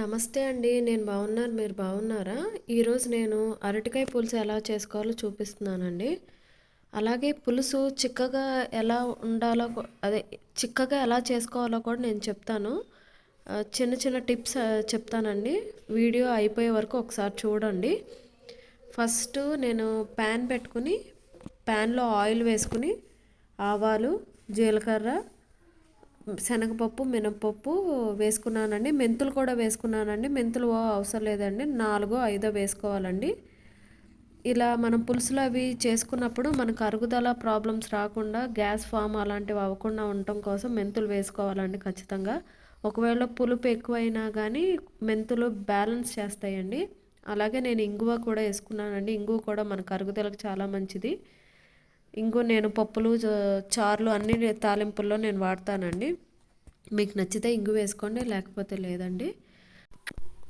నమస్తే అండి నేను బాగున్నారు మీరు బాగున్నారా? ఈరోజు నేను అరటికాయ పులుసు ఎలా చేసుకోవాలో చూపిస్తున్నానండి. అలాగే పులుసు చిక్కగా ఎలా ఉండాలో అదే చిక్కగా ఎలా చేసుకోవాలో కూడా నేను చెప్తాను. చిన్న చిన్న టిప్స్ చెప్తానండి. వీడియో అయిపోయే వరకు ఒకసారి చూడండి. ఫస్ట్ నేను ప్యాన్ పెట్టుకుని ప్యాన్లో ఆయిల్ వేసుకుని ఆవాలు జీలకర్ర శనగపప్పు మినపప్పు వేసుకున్నానండి. మెంతులు కూడా వేసుకున్నానండి. మెంతులు అవసరం లేదండి. నాలుగో ఐదో వేసుకోవాలండి. ఇలా మనం పులుసులు అవి చేసుకున్నప్పుడు మనకు అరుగుదల ప్రాబ్లమ్స్ రాకుండా గ్యాస్ ఫామ్ అలాంటివి అవ్వకుండా ఉండటం కోసం మెంతులు వేసుకోవాలండి ఖచ్చితంగా. ఒకవేళ పులుపు ఎక్కువైనా కానీ మెంతులు బ్యాలెన్స్ చేస్తాయండి. అలాగే నేను ఇంగువ కూడా వేసుకున్నానండి. ఇంగువ కూడా మనకు అరుగుదలకు చాలా మంచిది. ఇంకో నేను పప్పులు చారులు అన్ని తాలింపుల్లో నేను వాడతానండి. మీకు నచ్చితే ఇంగు వేసుకోండి లేకపోతే లేదండి.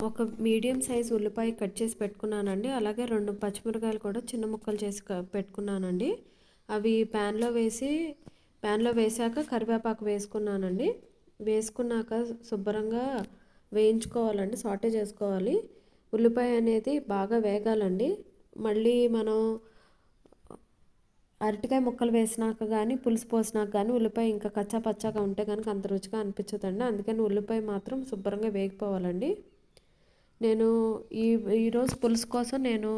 ఒక మీడియం సైజ్ ఉల్లిపాయ కట్ చేసి పెట్టుకున్నానండి. అలాగే రెండు పచ్చిమిరకాయలు కూడా చిన్న ముక్కలు చేసి పెట్టుకున్నానండి. అవి ప్యాన్లో వేసి ప్యాన్లో వేసాక కరివేపాకు వేసుకున్నానండి. వేసుకున్నాక శుభ్రంగా వేయించుకోవాలండి సాటే చేసుకోవాలి. ఉల్లిపాయ అనేది బాగా వేగాలండి. మళ్ళీ మనం అరటికాయ ముక్కలు వేసినాక కానీ పులుసు పోసినాక కానీ ఉల్లిపాయ ఇంకా కచ్చా పచ్చాగా ఉంటే కనుక అంత రుచిగా అనిపించదండి. అందుకని ఉల్లిపాయ మాత్రం శుభ్రంగా వేగిపోవాలండి. నేను ఈ ఈరోజు పులుసు కోసం నేను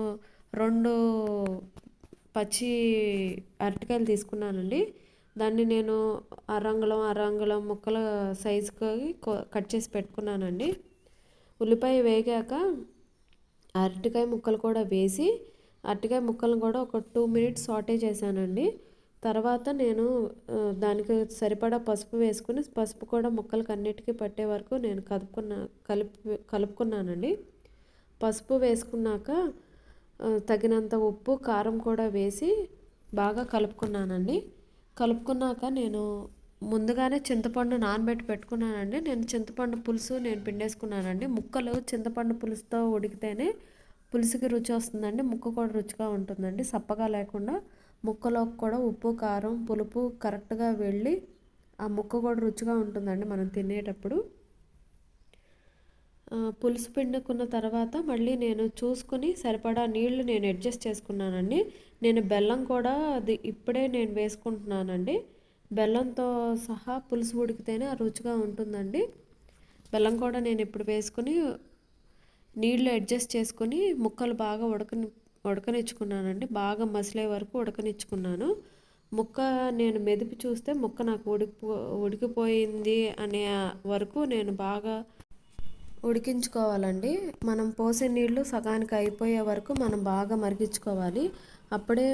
రెండు పచ్చి అరటికాయలు తీసుకున్నానండి. దాన్ని నేను అరంగుళం అరంగుళం ముక్కల సైజుకి కట్ చేసి పెట్టుకున్నానండి. ఉల్లిపాయ వేగాక అరటికాయ ముక్కలు కూడా వేసి అరటికాయ ముక్కలను కూడా ఒక టూ మినిట్స్ సాటే చేశానండి. తర్వాత నేను దానికి సరిపడా పసుపు వేసుకుని పసుపు కూడా ముక్కలకి అన్నిటికీ పట్టే వరకు నేను కలుపుకున్నా కలుపు కలుపుకున్నానండి. పసుపు వేసుకున్నాక తగినంత ఉప్పు కారం కూడా వేసి బాగా కలుపుకున్నానండి. కలుపుకున్నాక నేను ముందుగానే చింతపండు నానబెట్టి పెట్టుకున్నానండి. నేను చింతపండు పులుసు నేను పిండేసుకున్నానండి. ముక్కలు చింతపండు పులుసుతో ఉడికితేనే పులుసుకి రుచి వస్తుందండి ముక్క కూడా రుచిగా ఉంటుందండి. సప్పగా లేకుండా ముక్కలోకి కూడా ఉప్పు కారం పులుపు కరెక్ట్గా వెళ్ళి ఆ ముక్క కూడా రుచిగా ఉంటుందండి మనం తినేటప్పుడు. పులుసు పిండుకున్న తర్వాత మళ్ళీ నేను చూసుకుని సరిపడా నీళ్ళు నేను అడ్జస్ట్ చేసుకున్నానండి. నేను బెల్లం కూడా అది ఇప్పుడే నేను వేసుకుంటున్నానండి. బెల్లంతో సహా పులుసు ఉడికితేనే ఆ రుచిగా ఉంటుందండి. బెల్లం కూడా నేను ఇప్పుడు వేసుకుని నీళ్ళు అడ్జస్ట్ చేసుకుని ముక్కలు బాగా ఉడకని ఉడకనిచ్చుకున్నానండి. బాగా మసిలే వరకు ఉడకనిచ్చుకున్నాను. ముక్క నేను మెదిపి చూస్తే ముక్క నాకు ఉడికిపో ఉడికిపోయింది అనే వరకు నేను బాగా ఉడికించుకోవాలండి. మనం పోసే నీళ్ళు సగానికి అయిపోయే వరకు మనం బాగా మరిగించుకోవాలి. అప్పుడే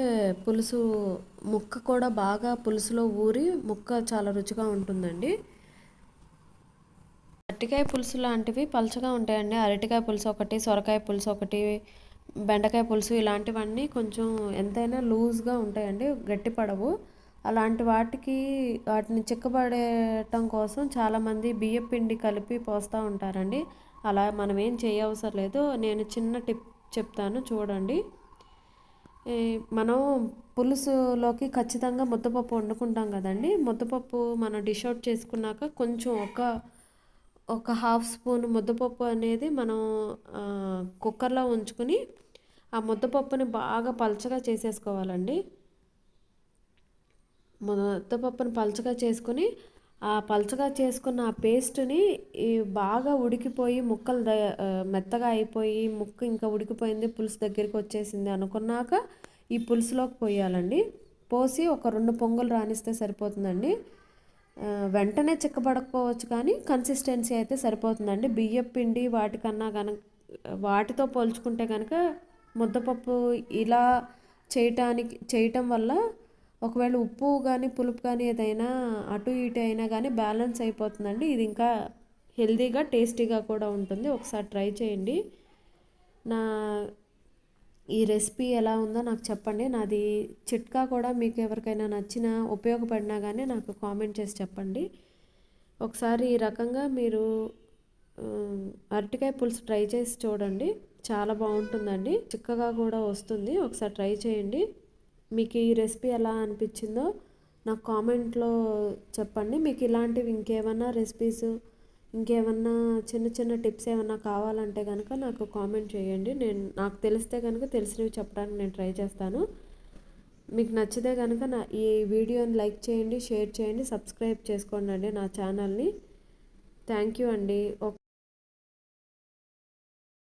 పులుసు ముక్క కూడా బాగా పులుసులో ఊరి ముక్క చాలా రుచిగా ఉంటుందండి. అరటికాయ పులుసు లాంటివి పలుచగా ఉంటాయండి. అరటికాయ పులుసు ఒకటి సొరకాయ పులుసు ఒకటి బెండకాయ పులుసు ఇలాంటివన్నీ కొంచెం ఎంతైనా లూజ్గా ఉంటాయండి గట్టిపడవు అలాంటి వాటికి వాటిని చిక్కబడేయటం కోసం చాలామంది బియ్యం పిండి కలిపి పోస్తూ ఉంటారండి. అలా మనం ఏం చేయవసరం లేదు. నేను చిన్న టిప్ చెప్తాను చూడండి. మనం పులుసులోకి ఖచ్చితంగా ముద్దపప్పు వండుకుంటాం కదండి. ముద్దపప్పు మనం డిష్ అవుట్ చేసుకున్నాక కొంచెం ఒక ఒక హాఫ్ స్పూన్ ముద్దపప్పు అనేది మనం కుక్కర్లో ఉంచుకుని ఆ ముద్దపప్పుని బాగా పలచగా చేసేసుకోవాలండి. ముద్దపప్పుని పలచగా చేసుకుని ఆ పలచగా చేసుకున్న ఆ పేస్ట్ని ఈ బాగా ఉడికిపోయి ముక్కలు ద మెత్తగా అయిపోయి ముక్క ఇంకా ఉడికిపోయింది పులుసు దగ్గరికి వచ్చేసింది అనుకున్నాక ఈ పులుసులోకి పోయాలండి. పోసి ఒక రెండు పొంగులు రానిస్తే సరిపోతుందండి. వెంటనే చిక్కబడకపోవచ్చు కానీ కన్సిస్టెన్సీ అయితే సరిపోతుందండి. బియ్యం పిండి వాటికన్నా కనుక వాటితో పోల్చుకుంటే కనుక ముద్దపప్పు ఇలా చేయటానికి చేయటం వల్ల ఒకవేళ ఉప్పు కానీ పులుపు కానీ ఏదైనా అటు ఇటు అయినా కానీ బ్యాలెన్స్ అయిపోతుందండి. ఇది ఇంకా హెల్తీగా టేస్టీగా కూడా ఉంటుంది. ఒకసారి ట్రై చేయండి. నా ఈ రెసిపీ ఎలా ఉందో నాకు చెప్పండి. నాది చిట్కా కూడా మీకు ఎవరికైనా నచ్చినా ఉపయోగపడినా కానీ నాకు కామెంట్ చేసి చెప్పండి. ఒకసారి ఈ రకంగా మీరు అరటికాయ పులుసు ట్రై చేసి చూడండి. చాలా బాగుంటుందండి. చిక్కగా కూడా వస్తుంది. ఒకసారి ట్రై చేయండి. మీకు ఈ రెసిపీ ఎలా అనిపించిందో నాకు కామెంట్లో చెప్పండి. మీకు ఇలాంటివి ఇంకేమైనా రెసిపీస్ ఇంకేమన్నా చిన్న చిన్న టిప్స్ ఏమన్నా కావాలంటే కనుక నాకు కామెంట్ చేయండి. నేను నాకు తెలిస్తే కనుక తెలిసినవి చెప్పడానికి నేను ట్రై చేస్తాను. మీకు నచ్చితే కనుక నా ఈ వీడియోని లైక్ చేయండి షేర్ చేయండి సబ్స్క్రైబ్ చేసుకోండి అండి నా ఛానల్ని. థ్యాంక్ యూ అండి.